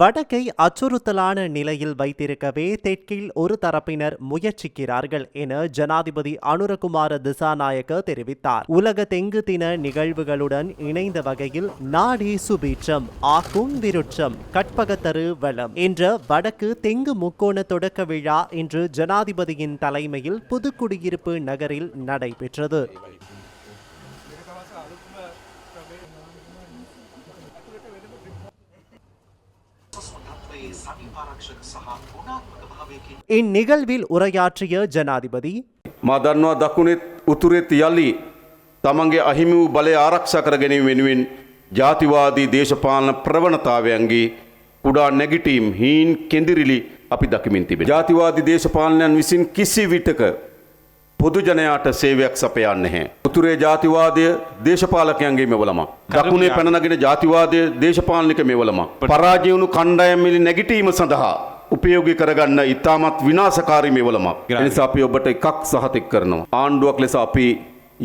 வடக்கை அச்சுறுத்தலான நிலையில் வைத்திருக்கவே தெற்கில் ஒரு தரப்பினர் முயற்சிக்கிறார்கள் என ஜனாதிபதி அனுரகுமார திசாநாயக்க தெரிவித்தார். உலக தெங்கு தின நிகழ்வுகளுடன் இணைந்த வகையில் நாடே சுபீட்சம் ஆக்கும் விருட்சம் கற்பகத்தரு வளம் என்ற வடக்கு தெங்கு முக்கோண தொடக்க விழா இன்று ஜனாதிபதியின் தலைமையில் புதுக்குடியிருப்பு நகரில் நடைபெற்றது. සමීපාරක්ෂක සහ ගුණාත්මක භාවයකින් இந்நிகழ்வில் உரையாற்றிய ஜனாதிபதி මා දන්නවා දකුණෙත් උතුරෙත් යල්ලි තමන්ගේ අහිමි වූ බලය ආරක්ෂා කර ගැනීම වෙනුවෙන් ජාතිවාදී දේශපාලන ප්‍රවණතාවයන්ගේ කුඩා නැගිටීම් හීන් කෙඳිරිලි අපි දකිමින් තිබේ. ජාතිවාදී දේශපාලනයන් විසින් කිසි විටක පොදු ජනයාට සේවයක් සපයන්න නැහැ. උතුරේ ජාතිවාදය දේශපාලකයන්ගේ මෙවලම. දකුණේ පැනනගෙන ජාතිවාදය දේශපාලනික මෙවලම. පරාජයවුණු කණ්ඩායම්මිලි නැගිටීම සඳහා උපයෝගි කරගන්න ඉතාමත් විනාසකාරී මෙවලමක්. එනිසා අපි ඔබට එකක් සහතික් කරනවා. ආණ්ඩුවක් ලෙස අපි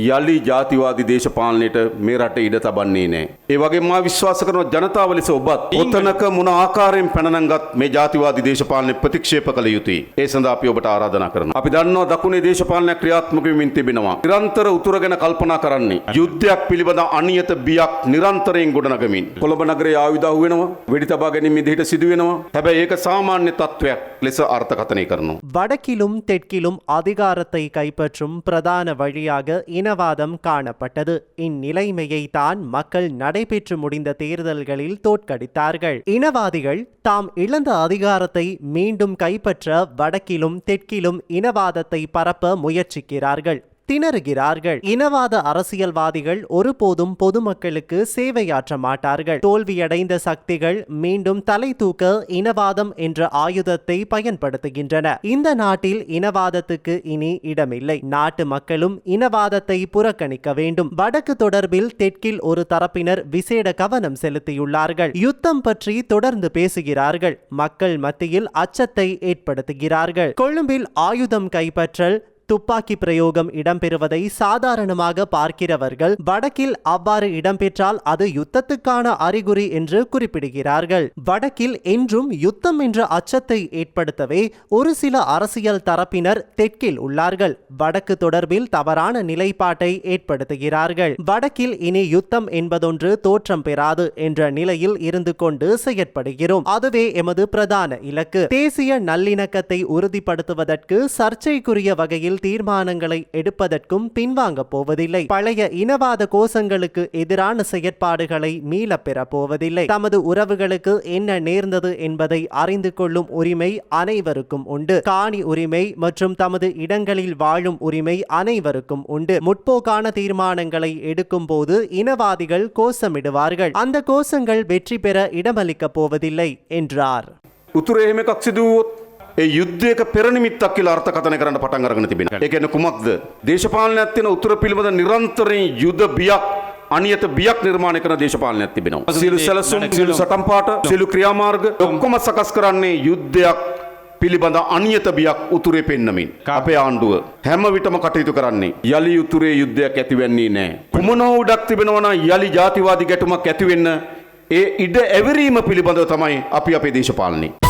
යළි ජාතිවාදි දේශපාලනයට මේ රට ඉඩ තබන්නේ නෑ. ඒ වගේ මා විශ්වාස කරන ජනතාව ලෙස ඔබත් ඔතනක මොන ආකාරයෙන් පැනනංගත් මේ ජාතිවාදි දේශපාලනය ප්‍රතික්ෂේප කළ යුතුයි. ඒ සඳහා අපි ඔබට ආරාධනා කරනවා. අපි දන්නවා දකුණේ දේශපාලනයක් ක්‍රියාත්මක වෙමින් තිබෙනවා. නිරන්තර උතුර ගැන කල්පනා කරන්නේ. යුද්ධයක් පිළිබඳ අනියත බියක් නිරන්තරයෙන් ගොඩනගමින්. කොළඹ නගරයේ ආයුධ අහුවෙනවා. වෙඩි තබා ගැනීම විදිහට සිදුවෙනවා. හැබැයි ඒක සාමාන්‍ය තත්ත්වයක් ලෙස අර්ථකථනය කරනවා. வடக்கிலும் தெற்கிலும் அதிகாரத்தை கைப்பற்றும் பிரதான வழியாக இனவாதம் காணப்பட்டது. இந்நிலைமையை தான் மக்கள் நடைபெற்று முடிந்த தேர்தல்களில் தோற்கடித்தார்கள். இனவாதிகள் தாம் இழந்த அதிகாரத்தை மீண்டும் கைப்பற்ற வடக்கிலும் தெற்கிலும் இனவாதத்தை பரப்ப முயற்சிக்கிறார்கள். திணறுகிறார்கள். இனவாத அரசியல்வாதிகள் ஒருபோதும் பொதுமக்களுக்கு சேவையாற்ற மாட்டார்கள். தோல்வியடைந்த சக்திகள் மீண்டும் தலை தூக்க இனவாதம் என்ற ஆயுதத்தை பயன்படுத்துகின்றன. இந்த நாட்டில் இனவாதத்துக்கு இனி இடமில்லை. நாட்டு மக்களும் இனவாதத்தை புறக்கணிக்க வேண்டும். வடக்கு தொடர்பில் தெற்கில் ஒரு தரப்பினர் விசேட கவனம் செலுத்தியுள்ளார்கள். யுத்தம் பற்றி தொடர்ந்து பேசுகிறார்கள். மக்கள் மத்தியில் அச்சத்தை ஏற்படுத்துகிறார்கள். கொழும்பில் ஆயுதம் கைப்பற்றல் துப்பாக்கி பிரயோகம் இடம்பெறுவதை சாதாரணமாக பார்க்கிறவர்கள் வடக்கில் அவ்வாறு இடம்பெற்றால் அது யுத்தத்துக்கான அறிகுறி என்று குறிப்பிடுகிறார்கள். வடக்கில் என்றும் யுத்தம் என்ற அச்சத்தை ஏற்படுத்தவே ஒரு சில அரசியல் தரப்பினர் தெற்கில் உள்ளார்கள். வடக்கு தொடர்பில் தவறான நிலைப்பாட்டை ஏற்படுத்துகிறார்கள். வடக்கில் இனி யுத்தம் என்பதொன்று தோற்றம் பெறாது என்ற நிலையில் இருந்து கொண்டு செயற்படுகிறோம். அதுவே எமது பிரதான இலக்கு. தேசிய நல்லிணக்கத்தை உறுதிப்படுத்துவதற்கு சர்ச்சைக்குரிய வகையில் தீர்மானங்களை எடுப்பதற்கும் பின்வாங்க போவதில்லை பழைய இனவாத கோஷங்களுக்கு எதிரான செயற்பாடுகளை மீளப் பெறப் போவதில்லை தமது உறவுகளுக்கு என்ன நேர்ந்தது என்பதை அறிந்து கொள்ளும் உரிமை அனைவருக்கும் உண்டு காணி உரிமை மற்றும் தமது இடங்களில் வாழும் உரிமை அனைவருக்கும் உண்டு முற்போக்கான தீர்மானங்களை எடுக்கும் போது இனவாதிகள் கோஷமிடுவார்கள் அந்த கோஷங்கள் வெற்றி பெற இடமளிக்கப் போவதில்லை என்றார் උතුරේ එහෙම එකක් සිදුවොත් ඒ යුද්ධයක පෙරනිමිත්තක් කියලා අර්ථකථනය කරන්න පටන් අරගෙන තිබෙනවා. ඒ කියන්නේ කුමක්ද? දේශපාලනයක් තියෙන උතුර පිළිබඳ නිරන්තරයෙන් යුද බියක් අනියත බියක් නිර්මාණය කරන දේශපාලනයක් තිබෙනවා. සියලු සැලසුම්, සියලු සටන් පාට, සියලු ක්‍රියාමාර්ග ඔක්කොම සකස් කරන්නේ යුද්ධයක් පිළිබඳ අනියත බියක් උතුරේ පෙන්නමින්. අපේ ආණ්ඩුව හැම විටම කටයුතු කරන්නේ යළි උතුරේ යුද්ධයක් ඇතිවෙන්නේ නෑ. කුමන උඩක් තිබෙනවා නම් යළි ජාතිවාදී ගැටුමක් ඇතිවෙන්න ඒ ඉඩ ඇවරීම පිළිබඳව තමයි අපි අපේ දේශපාලනේ.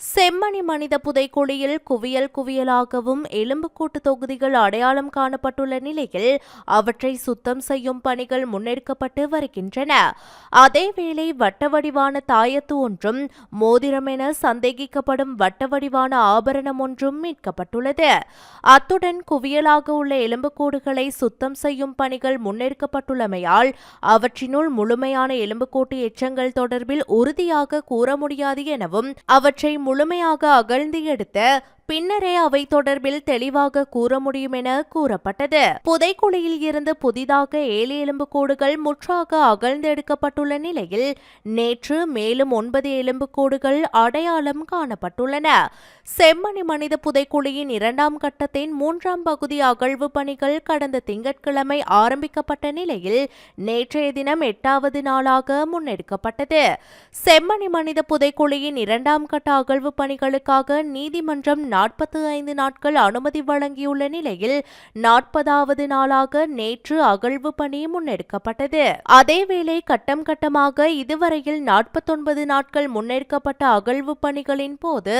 செம்மணி மனித புதைக்குழியில் குவியல் குவியலாகவும் எலும்புக்கூட்டு தொகுதிகள் அடையாளம் காணப்பட்டுள்ள நிலையில் அவற்றை சுத்தம் செய்யும் பணிகள் முன்னெடுக்கப்பட்டு வருகின்றன. அதேவேளை வட்ட வடிவான தாயத்து ஒன்றும் மோதிரம் என சந்தேகிக்கப்படும் வட்ட வடிவான ஆபரணம் ஒன்றும் மீட்கப்பட்டுள்ளது. அத்துடன் குவியலாக உள்ள எலும்புக்கூடுகளை சுத்தம் செய்யும் பணிகள் முன்னெடுக்கப்பட்டுள்ளமையால் அவற்றினுள் முழுமையான எலும்புக்கூட்டு எச்சங்கள் தொடர்பில் உறுதியாக கூற முடியாது எனவும் அவற்றை முழுமையாக அகழ்ந்து எடுத்த பின்னரே அவை தொடர்பில் தெளிவாக கூற முடியும் என கூறப்பட்டது. புதைக்குழியில் இருந்து புதிதாக ஏழு எலும்புக்கூடுகள் முற்றாக அகழ்ந்தெடுக்கப்பட்டுள்ள நிலையில் நேற்று மேலும் ஒன்பது எலும்புக்கூடுகள் அடையாளம் காணப்பட்டுள்ளன. செம்மணி மனித புதைக்குழியின் இரண்டாம் கட்டத்தின் மூன்றாம் பகுதி அகழ்வு பணிகள் கடந்த திங்கட்கிழமை ஆரம்பிக்கப்பட்ட நிலையில் நேற்றைய தினம் எட்டாவது நாளாக முன்னெடுக்கப்பட்டது. செம்மணி மனித புதைக்குழியின் இரண்டாம் கட்ட அகழ்வு பணிகளுக்காக நீதிமன்றம் நாற்பத்தி ஐந்து நாட்கள் அனுமதி வழங்கியுள்ள நிலையில் நாற்பதாவது நாளாக நேற்று அகழ்வு பணி முன்னெடுக்கப்பட்டது. அதேவேளை கட்டம் கட்டமாக இதுவரையில் நாற்பத்தொன்பது நாட்கள் முன்னெடுக்கப்பட்ட அகழ்வு பணிகளின் போது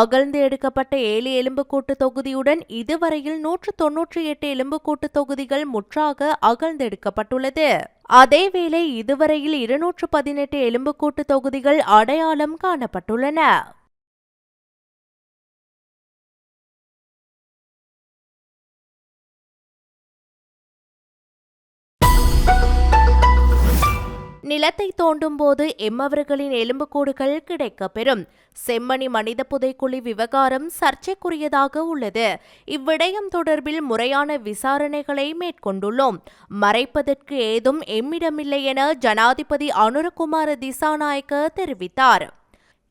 அகழ்ந்து எடுக்கப்பட்ட ஏழு எலும்புக்கூட்டு தொகுதியுடன் இதுவரையில் நூற்று தொன்னூற்றி எட்டு எலும்புக்கூட்டு தொகுதிகள் முற்றாக அகழ்ந்தெடுக்கப்பட்டுள்ளது. அதேவேளை இதுவரையில் இருநூற்று பதினெட்டு எலும்புக்கூட்டு தொகுதிகள் அடையாளம் காணப்பட்டுள்ளன. நிலத்தை தோண்டும் போது எம்மவர்களின் எலும்புக்கூடுகள் கிடைக்கப்பெறும். செம்மணி மனித புதைக்குழி விவகாரம் சர்ச்சைக்குரியதாக உள்ளது. இவ்விடயம் தொடர்பில் முறையான விசாரணைகளை மேற்கொண்டுள்ளோம். மறைப்பதற்கு ஏதும் எம்மிடமில்லை என ஜனாதிபதி அனுரகுமார திசாநாயக்க தெரிவித்தார்.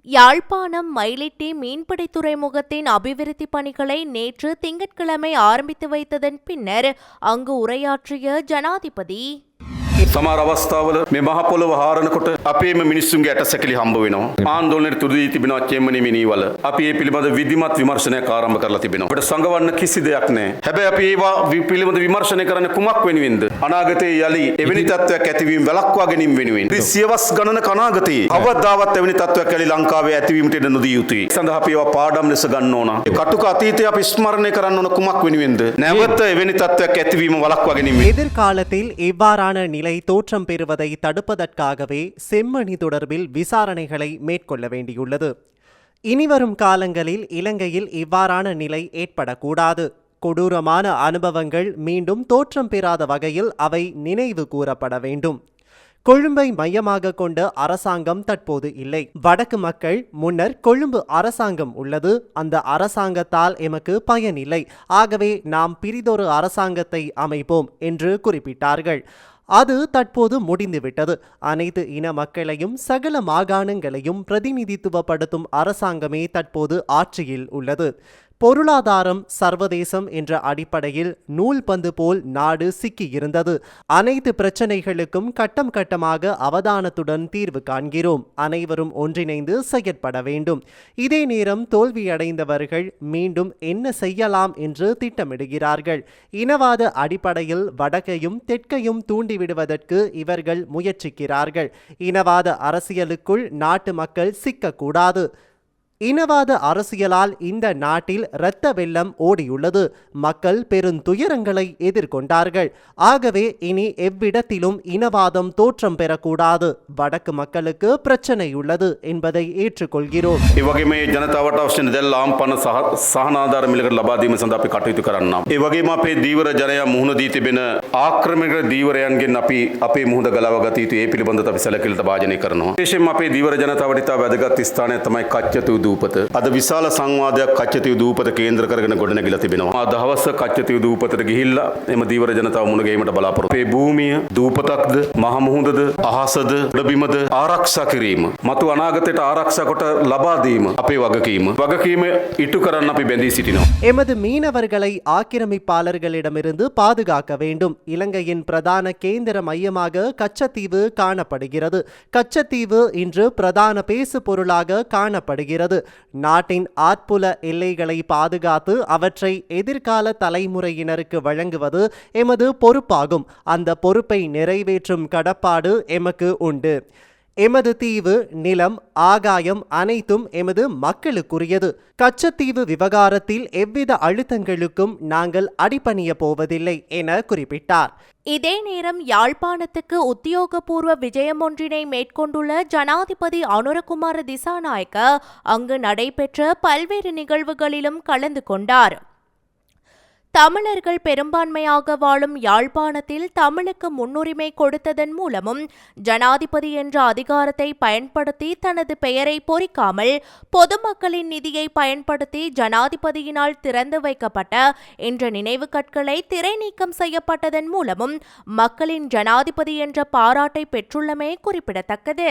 யாழ்ப்பாணம் மயிலிட்டி மீன்பிடி துறைமுகத்தின் அபிவிருத்தி பணிகளை நேற்று திங்கட்கிழமை ஆரம்பித்து வைத்ததன் பின்னர் அங்கு உரையாற்றிய ஜனாதிபதி සමහර අවස්ථාවල මේ මහ පොළොව හාරනකොට අපේම මිනිස්සුන්ගේ ඇට සැකිලි හම්බ වෙනවා. ආන්දෝලනයට තුරදී තිබෙනවා චෙම්මනි මිනීවල. අපි ඒ පිළිබඳ විධිමත් විමර්ශනයක් ආරම්භ කරලා තිබෙනවා. අපිට සංගවන්න කිසි දෙයක් නැහැ. හැබැයි අපි ඒවා වි- පිළිබඳ විමර්ශනය කරන්න කුමක් වෙනුවෙන්ද? අනාගතයේ යලි එවැනි තත්ත්වයක් ඇතිවීම වැළක්වා ගැනීම වෙනුවෙන්. ඉතින් සියවස් ගණනක අනාගතයේ කවදාවත් එවැනි තත්ත්වයක් යලි ලංකාවේ ඇතිවීමට ඉඩ නොදී යුතුයි. ඒ සඳහා අපි ඒවා පාඩම් ලෙස ගන්න ඕන. ඒ කටුක අතීතය අපි ස්මරණය කරන්න ඕන කුමක් වෙනුවෙන්ද? නැවත එවැනි තත්ත්වයක් ඇතිවීම වළක්වා ගැනීම எதிர்காலத்தில் இவ்வாறான நிலை தோற்றம் பெறுவதை தடுப்பதற்காகவே செம்மணி தொடர்பில் விசாரணைகளை மேற்கொள்ள வேண்டியுள்ளது. இனிவரும் காலங்களில் இலங்கையில் இவ்வாறான நிலை ஏற்படக்கூடாது. கொடூரமான அனுபவங்கள் மீண்டும் தோற்றம் பெறாத வகையில் அவை நினைவு கூறப்பட வேண்டும். கொழும்பை மையமாக கொண்ட அரசாங்கம் தற்போது இல்லை. வடக்கு மக்கள் முன்னர் கொழும்பு அரசாங்கம் உள்ளது. அந்த அரசாங்கத்தால் எமக்கு பயனில்லை. ஆகவே நாம் பிரிதொரு அரசாங்கத்தை அமைப்போம் என்று குறிப்பிட்டார்கள். அது தற்போது முடிந்துவிட்டது. அனைத்து இன மக்களையும் சகல மாகாணங்களையும் பிரதிநிதித்துவப்படுத்தும் அரசாங்கமே தற்போது ஆட்சியில் உள்ளது. பொருளாதாரம் சர்வதேசம் என்ற அடிப்படையில் நூல் பந்து போல் நாடு சிக்கியிருந்தது. அனைத்து பிரச்சனைகளுக்கும் கட்டம் கட்டமாக அவதானத்துடன் தீர்வு காண்கிறோம். அனைவரும் ஒன்றிணைந்து செயற்பட வேண்டும். இதே நேரம் தோல்வியடைந்தவர்கள் மீண்டும் என்ன செய்யலாம் என்று திட்டமிடுகிறார்கள். இனவாத அடிப்படையில் வடக்கையும் தெற்கையும் தூண்டிவிடுவதற்கு இவர்கள் முயற்சிக்கிறார்கள். இனவாத அரசியலுக்குள் நாட்டு மக்கள் சிக்கக்கூடாது. இனவாத அரசியலால் இந்த நாட்டில் இரத்த வெள்ளம் ஓடியுள்ளது மக்கள் பெருந்துயரங்களை எதிர்கொண்டார்கள் ஆகவே இனி எவ்விடத்திலும் இனவாதம் தோற்றம் பெறக்கூடாது வடக்கு மக்களுக்கு பிரச்சனை உள்ளது என்பதை ஏற்றுக்கொள்கிறோம் ඒ වගේ මේ ජනතාවට අවශ්‍ය දැල් ආම්පන සහ සහනාධාර මිලකට ලබාදීම සඳහා අපි කටයුතු කරන්නම්. ඒ වගේම අපේ දීවර ජනයා මුහුණ දී තිබෙන ආක්‍රමණක දීවරයන්ගෙන් අපි අපේ මුහුණ ගලව ගත යුතු ඒ පිළිබඳව අපි සැලකිලිට භාජනය කරනවා. විශේෂයෙන්ම අපේ දීවර ජනතාවට ඉතා වැදගත් ස්ථානයක් තමයි කච්චතු දූපත. අද විශාල සංවාදයක් කච්චතු දූපත කේන්ද්‍ර කරගෙන ගොඩනැගිලා තිබෙනවා. අද හවස කච්චතු දූපතට ගිහිල්ලා එම දීවර ජනතාව මුණ ගැහිමට බලාපොරොත්තු. අපේ භූමිය දූපතක්ද මහ මුහුදද අහසද උඩබිමද ආරක්ෂා කිරීම. මතු අනාගතයට ආරක්ෂා කොට ලබා දීම අපේ වගකීම. වගකීම ඉටු කරන්න අපි බැඳී සිටිනවා. எமது மீனவர்களை ஆக்கிரமிப்பாளர்களிடமிருந்து பாதுகாக்க வேண்டும் இலங்கையின் பிரதான கேந்திர மையமாக கச்சத்தீவு காணப்படுகிறது கச்சத்தீவு இன்று பிரதான பேசு பொருளாக காணப்படுகிறது நாட்டின் ஆட்புல எல்லைகளை பாதுகாத்து அவற்றை எதிர்கால தலைமுறையினருக்கு வழங்குவது எமது பொறுப்பாகும். அந்த பொறுப்பை நிறைவேற்றும் கடப்பாடு எமக்கு உண்டு. எமது தீவு நிலம் ஆகாயம் அனைத்தும் எமது மக்களுக்குரியது. கச்சத்தீவு விவகாரத்தில் எவ்வித அழுத்தங்களுக்கும் நாங்கள் அடிபணிய போவதில்லை என குறிப்பிட்டார். இதே நேரம் யாழ்ப்பாணத்துக்கு உத்தியோகபூர்வ விஜயம் ஒன்றினை மேற்கொண்டுள்ள ஜனாதிபதி அனுரகுமார திசாநாயக்க அங்கு நடைபெற்ற பல்வேறு நிகழ்வுகளிலும் கலந்து கொண்டார். தமிழர்கள் பெரும்பான்மையாக வாழும் யாழ்ப்பாணத்தில் தமிழுக்கு முன்னுரிமை கொடுத்ததன் மூலமும் ஜனாதிபதி என்ற அதிகாரத்தை பயன்படுத்தி தனது பெயரை பொறிக்காமல் பொதுமக்களின் நிதியை பயன்படுத்தி ஜனாதிபதியினால் திறந்து வைக்கப்பட்ட என்ற நினைவு கற்களை திரை நீக்கம் செய்யப்பட்டதன் மூலமும் மக்களின் ஜனாதிபதி என்ற பாராட்டை பெற்றுள்ளமை குறிப்பிடத்தக்கது.